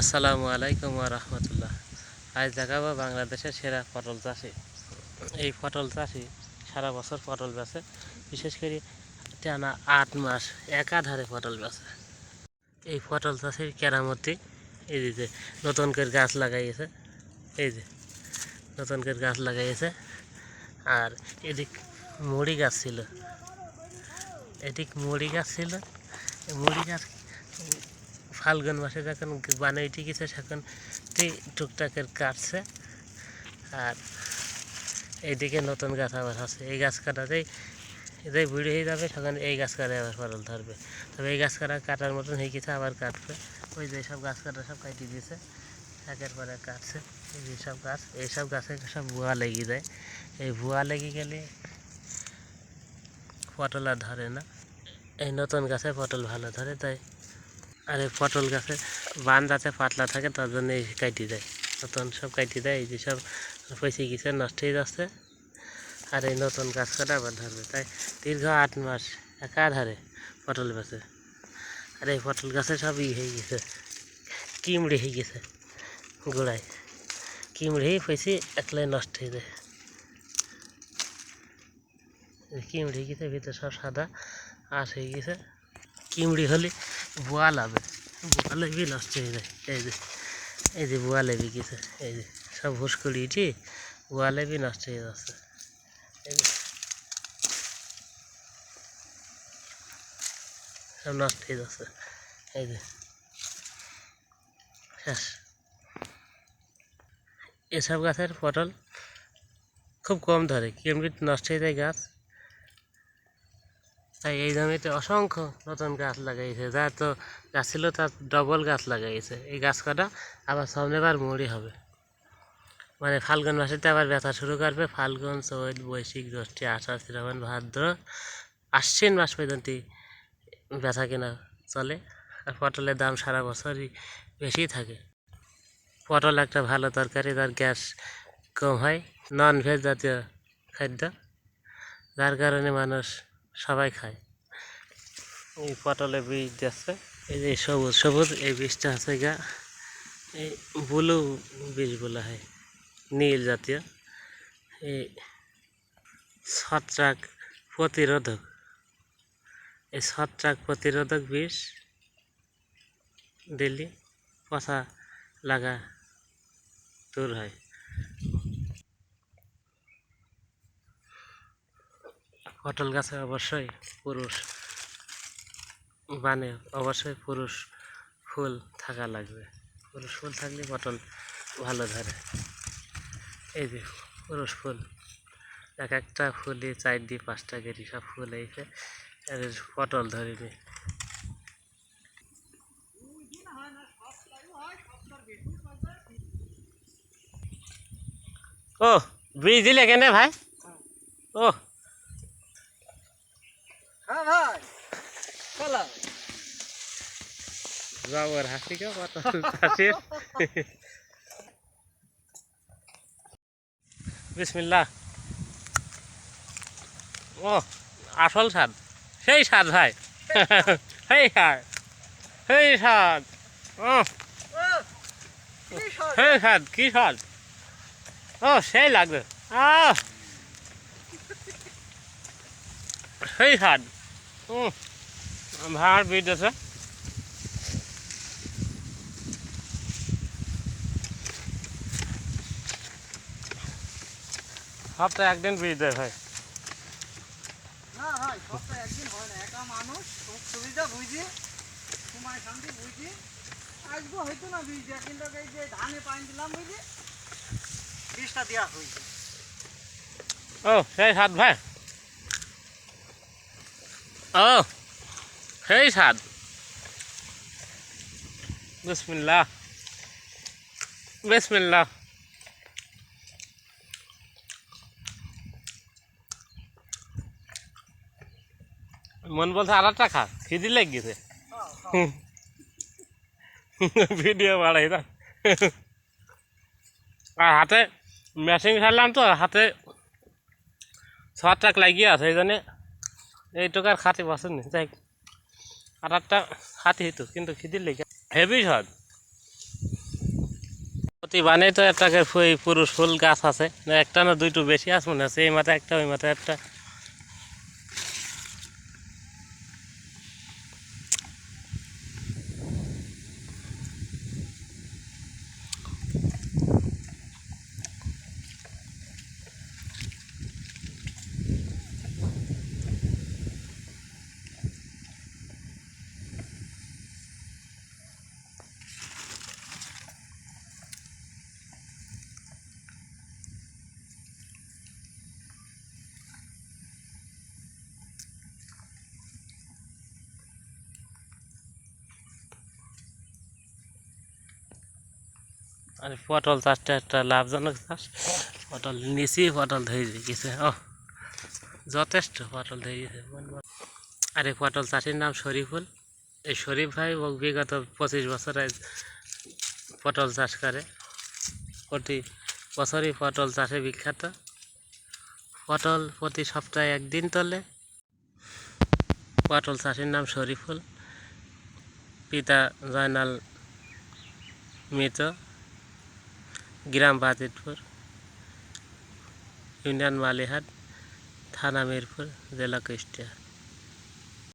আসসালামু আলাইকুম রহমতুল্লাহ। আজ দেখাবো বাংলাদেশের সেরা পটল চাষি। এই পটল চাষি সারা বছর পটল বেচে, বিশেষ করে টানা আট মাস একাধারে পটল বেচে। এই পটল চাষির কেরামতি, এই যে নতুন করে গাছ লাগাইয়েছে এই যে, নতুন করে গাছ লাগাইয়েছে আর এদিক মুড়ি গাছ ছিল। এদিক মুড়ি গাছ ছিল মুড়ি গাছ ফাল্গুন মাসে যখন বানাই টিকেছে তুই টুকটাকের কাটছে। আর এইদিকে নতুন গাছ আবার আছে। এই গাছ কাটাতেই এটাই বুড়ি হয়ে যাবে, সেখানে এই গাছ কাটায় আবার ফলন ধরবে। তবে এই গাছ কাটা কাটার মতন হয়ে গেছে, আবার কাটবে। ওই যে সব গাছ কাটা সব কাটিয়ে দিয়েছে। একের পর কাটছে। এই যে সব গাছ এইসব গাছে সব ভুয়া লেগে যায়। এই ভুয়া লেগে গেলে পটল আর ধরে না। এই নতুন গাছে পটল ভালো ধরে, তাই আর এই পটল গাছে বান যাতে পাতলা থাকে, তার জন্য এই কাটি দেয়। নতুন সব কাটি দেয়, এই যে সব পয়সে গেছে, নষ্ট হয়ে যাচ্ছে। আর এই নতুন গাছ কাটা আবার ধরবে। তাই দীর্ঘ আট মাস একাধারে পটল বেছে আর এই পটল গাছে সব ই হয়ে গেছে। কিমড়ি হয়ে গেছে গোড়ায়। কিমড়ি পয়সে একলাই নষ্ট হয়ে যায়। কিমড়ি গেছে, ভিতরে সব সাদা আশ হয়ে গেছে। কিমড়ি হলে বোয়া লাভে বোয়া লেবি নষ্ট হয়ে যায়। এই যে এই যে বোয়া লেবি গেছে এই যে, সব ভুস করিয়েছি বোয়া লেবি নষ্ট হয়ে যাচ্ছে। সব নষ্ট হয়ে যাচ্ছে। এই যে, শেষ। এসব গাছের পটল খুব কম ধরে কেমনি নষ্ট হয়ে যায় গাছ। তাই এই জমিতে অসংখ্য নতুন গাছ লাগাইছে। যা তো গাছ ছিল, তার ডবল গাছ লাগাইছে। এই গাছ কটা আবার সামনেবার মুড়ি হবে। মানে ফাল্গুন মাসেতে আবার ব্যথা শুরু করবে। ফাল্গুন, চৈত, বৈশাখ, জ্যৈষ্ঠ, আষাঢ়, শ্রাবণ, ভাদ্র, আশ্বিন মাস পর্যন্ত ব্যথা কেনা চলে। আর পটলের দাম সারা বছরই বেশি থাকে। পটল একটা ভালো তরকারি, তার গ্যাস কম হয়। নন ভেজ জাতীয় খাদ্য। যার কারণে মানুষ সবাই খায়। এই পটলে বীজ দিচ্ছে এই যে সবুজ সবুজ, এই বীজটা আছে গা, এই ব্লু বীজ বলা হয়, নীল জাতীয়। এই ছত্রাক প্রতিরোধক, এই ছত্রাক প্রতিরোধক বীজ দিলে পচা লাগা দূর হয়। পটল গাছে অবশ্যই পুরুষ মানে অবশ্যই পুরুষ ফুল থাকা লাগবে। পুরুষ ফুল থাকলে পটল ভালো ধরে। এই যে পুরুষ ফুল। এক একটা ফুলে চার দিয়ে পাঁচটা কেজি সব ফুল এই পটল ধরিনি ও বীজ দিলে কেনে ভাই? ও হ্যাঁ ভাই। চলো। যাবার হাসি কে পটল চাষের বিসমিল্লাহ। ও আসল স্বাদ। সেই স্বাদ ভাই। সেই স্বাদ। সেই স্বাদ। ও। সেই স্বাদ কি স্বাদ? ও সেই লাগবে। আহ! সেই স্বাদ ও ভাড় বিদ আছে সপ্তাহে একদিন বিয়ে দেয় ভাই না ভাই সপ্তাহে একদিন হয় না একা মানুষ খুব সুবিধা বুঝি সময় শান্তি বুঝি আসব হয়তো না বুঝি কিন্তু এই যে ধানে পানি দিলাম বুঝি বীজটা দেওয়া হয়েছে ও সেই স্বাদ ভাই ও সেই স্বাদ বিসমিল্লাহ বিসমিল্লাহ মন বলছে আর একটা খা, খিদি লেগে গেছে। ভিডিও বাড়াই না আর হাতে মেশিন ছাড়লাম তো, হাতে ছটাক লাগিয়ে আছে এই জন্য। এইটুকু আর খাটি বাসেন যাই আর একটা খাতি হইতো, কিন্তু খিদির লেগে। হেভি সদ প্রতি বানে তো একটা পুরুষ ফুল গাছ আছে। একটা না দুইটু বেশি আছে মনে আছে এই মাথায় একটা, ওই মাথায় একটা। আর পটল চাষটা একটা লাভজনক চাষ। পটল নিচি পটল ধরে গেছে। ও, যথেষ্ট পটল ধরে গেছে। আর পটল চাষির নাম শরীফুল। এই শরীফ ভাই বিগত পঁচিশ বছর পটল চাষ করে। প্রতি বছরই পটল চাষে বিখ্যাত। পটল প্রতি সপ্তাহে একদিন তোলে। পটল চাষির নাম শরীফুল। পিতা জয়নাল মৃত ग्राम बाजेतपुर यूनियन मालेहाट थाना मीरपुर जिला कुष्टिया